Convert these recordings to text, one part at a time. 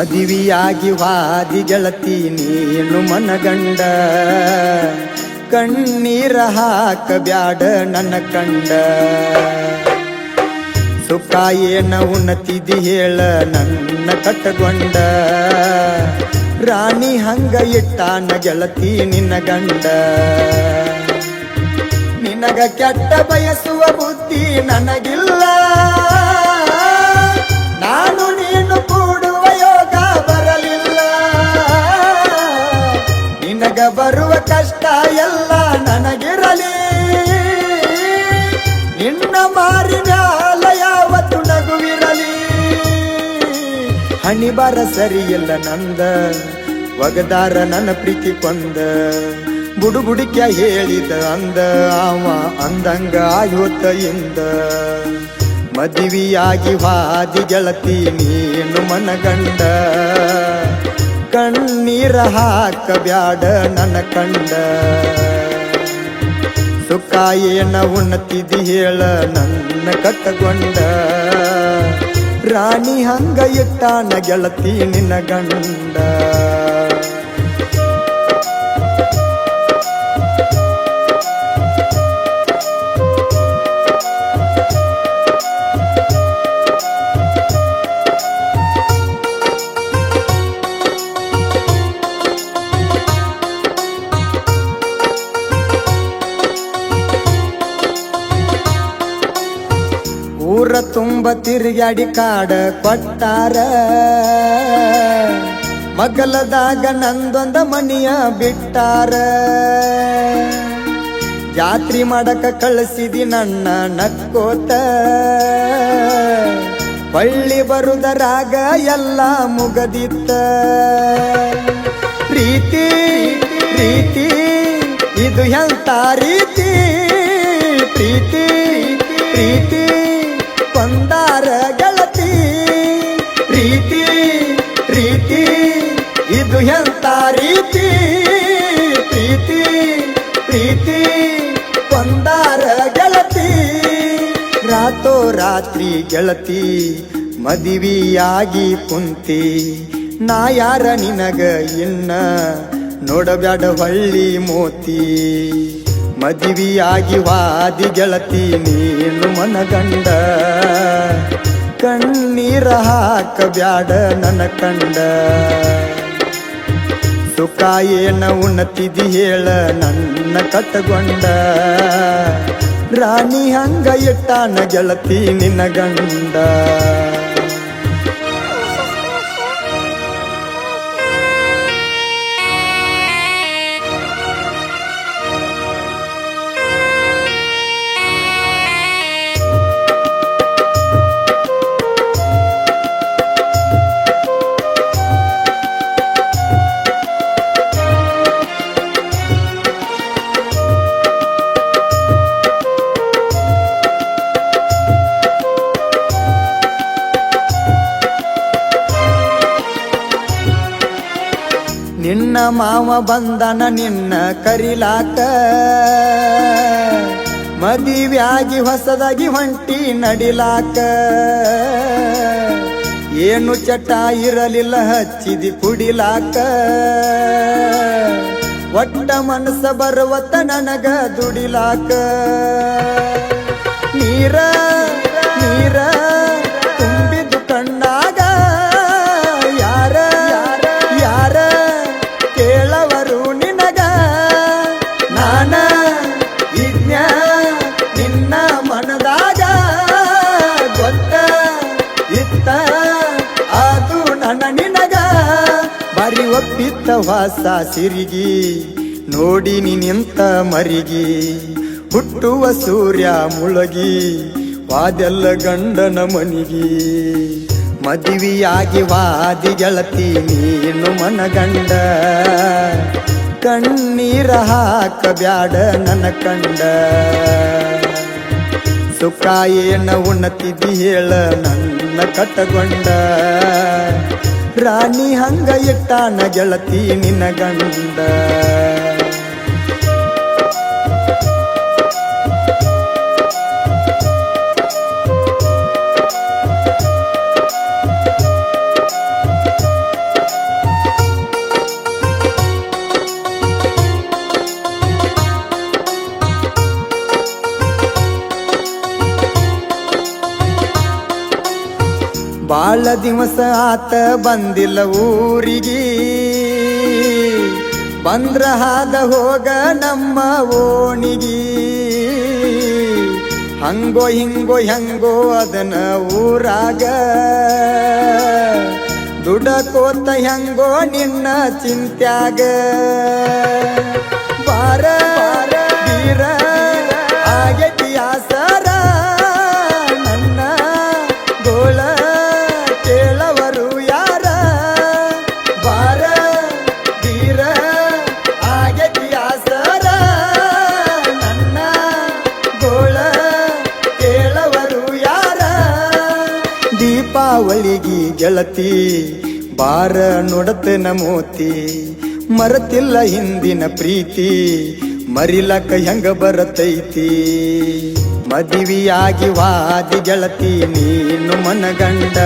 ಮದುವೆಯಾಗಿ ವಾದಿ ಗೆಳತಿ ನೀನು ಮನಗಂಡ. ಕಣ್ಣೀರ ಹಾಕ ಬ್ಯಾಡ ನನ್ನ ಕಂಡ. ಸುಖ ಏನ ಉನ್ನತಿದಿ ಹೇಳ ನನ್ನ ಕಟ್ಟಗೊಂಡ ರಾಣಿ ಹಂಗ ಇಟ್ಟಾನ ಗೆಳತಿ ನಿನ್ನ ಗಂಡ. ನಿನಗ ಕೆಟ್ಟ ಬಯಸುವ ಬುದ್ಧಿ ನನಗಿಲ್ಲ. ನಿನಗ ಬರುವ ಕಷ್ಟ ಎಲ್ಲ ನನಗಿರಲಿ. ನಿನ್ನ ಮಾರಿನ ಯಾವತ್ತು ನಗುವಿರಲಿ. ಹಣಿ ಬರ ಸರಿಯಿಲ್ಲ ನಂದ, ಒಗದಾರ ನನ್ನ ಪ್ರೀತಿ ಕೊಂದ. ಬುಡು ಬುಡಿಕ್ಯ ಹೇಳಿದ ಅಂದ, ಅವ ಅಂದಂಗ ಆಯೋತ ಇಂದ. ಮದುವೆಯಾಗಿ ವಾದಿ ಗೆಳತಿ ನೀನು ಮನಗಂಡ. ಕಣ್ಣೀರ ಹಾಕ ಬ್ಯಾಡ ನನ್ನ ಕಂಡ. ಸುಖ ಏನ ಉಣ್ಣತಿದಿ ಹೇಳ ನನ್ನ ಕಟ್ಟಗೊಂಡ. ರಾಣಿ ಹಂಗ ಇಟ್ಟಾನ ಗೆಳತಿ ನಿನ್ನ ಗಂಡ. ತುಂಬ ತಿರುಗಾಡಿ ಕಾಡ ಕೊಟ್ಟಾರ. ಮಗಲದಾಗ ನಂದೊಂದ ಮನಿಯ ಬಿಟ್ಟಾರ. ಜಾತ್ರಿ ಮಾಡಕ ಕಳಿಸಿದಿ ನನ್ನ ನಕ್ಕೋತ. ಬಳ್ಳಿ ಬರುದರಾಗ ಎಲ್ಲ ಮುಗದಿತ್ತ. ಪ್ರೀತಿ ಪ್ರೀತಿ, ಇದು ಎಂತ ರೀತಿ? ಪ್ರೀತಿ ಪ್ರೀತಿ. ಕೊಂದಾರ ಗೆಳತಿ. ಪ್ರೀತಿ ಪ್ರೀತಿ ಇದು ಎಂತ ರೀತಿ? ಪ್ರೀತಿ ಪ್ರೀತಿ ಬಂದಾರ ಗೆಳತಿ. ರಾತೋ ರಾತ್ರಿ ಗೆಳತಿ, ಮದಿವಿಯಾಗಿ ಕುಂತಿ. ನಾ ಯಾರ ನಿನಗ ಇನ್ನ ನೋಡಬ್ಯಾಡ ಹಳ್ಳಿ ಮೋತಿ. ಮದುವೆಯಾಗಿ ವಾದಿ ಗೆಳತಿ ನೀನು ಮನಗಂಡ. ಕಣ್ಣೀರ ಹಾಕ ಬ್ಯಾಡ ನನ್ನ ಕಂಡ. ಸುಖ ಏನ ಉನ್ನತಿದಿ ಹೇಳ ನನ್ನ ಕಟ್ಟಗೊಂಡ ರಾಣಿ ಹಂಗ ಇಟ್ಟಾನ ಗೆಳತಿ ನಿನ್ನ ಗಂಡ. ಮಾವ ಬಂದನ ನಿನ್ನ ಕರಿಲಾಕ. ಮದಿವ್ಯಾಗಿ ಹೊಸದಾಗಿ ಹೊಂಟಿ ನಡಿಲಾಕ. ಏನು ಚಟ ಇರಲಿಲ್ಲ ಹಚ್ಚಿದಿ ಕುಡಿಲಾಕ. ಒಟ್ಟ ಮನಸ್ಸ ಬರುವತ್ತ ನನಗ ದುಡಿಲಾಕ. ನೀರ ನೀರ ಒಪ್ಪಿತ್ತ ವಾಸ ಸಿರಿಗಿ, ನೋಡಿ ನಿಂತ ಮರಿಗಿ, ಹುಟ್ಟುವ ಸೂರ್ಯ ಮುಳಗಿ, ವಾದೆಲ್ಲ ಗಂಡನ ಮನಿಗಿ. ಮದುವೆಯಾಗಿ ವಾದಿ ಗೆಳತಿ ನೀನು ಮನಗಂಡ, ಕಣ್ಣೀರ ಹಾಕ ಬ್ಯಾಡ ನನ್ನ ಕಂಡ. ಸುಖ ಏನ ಉಣ್ಣತಿದಿ ಹೇಳ ನನ್ನ ಕಟ್ಟಗೊಂಡ ರಾಣಿ ಹಂಗ ಇಟ್ಟಾನ ಗೆಳತಿ ನಿನ್ನ ಗಂಡ ಬಾಳ ದಿವಸ ಆತ ಬಂದಿಲ್ಲ ಊರಿಗೆ. ಬಂದ್ರ ಹಾದ ಹೋಗ ನಮ್ಮ ಓಣಿಗಿ. ಹಂಗೋ ಹಿಂಗೋ ಹೆಂಗೋ ಅದನ ಊರಾಗ. ದುಡಕೋತ ಹೆಂಗೋ ನಿನ್ನ ಚಿಂತ್ಯಾಗ. ಬಾರ, ಬೀರ ಹಾಗೆ ಆಸರ ಗೆಳತಿ, ಬಾರ ನೋಡತೆ ನಮೋತಿ ಮರತಿಲ್ಲ ಹಿಂದಿನ ಪ್ರೀತಿ, ಮರಿಲಕ ಹೆಂಗ ಬರತೈತಿ? ಮದುವೆಯಾಗಿ ವಾದಿ ಗೆಳತಿ, ನೀನು ಮನಗಂಡ,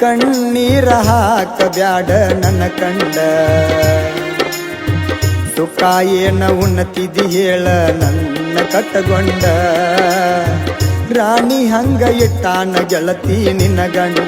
ಕಣ್ಣೀರ ಹಾಕ ಬ್ಯಾಡ ನನ್ನ ಕಂಡ. ಸುಖ ಏನ ಉನ್ನತಿದಿ ಹೇಳ ನನ್ನ ಕಟ್ಟಗೊಂಡ. ರಾಣಿ ಹಂಗ ಇಟ್ಟಾನ ಗೆಳತಿ ನಿನ್ನ ಗಂಡ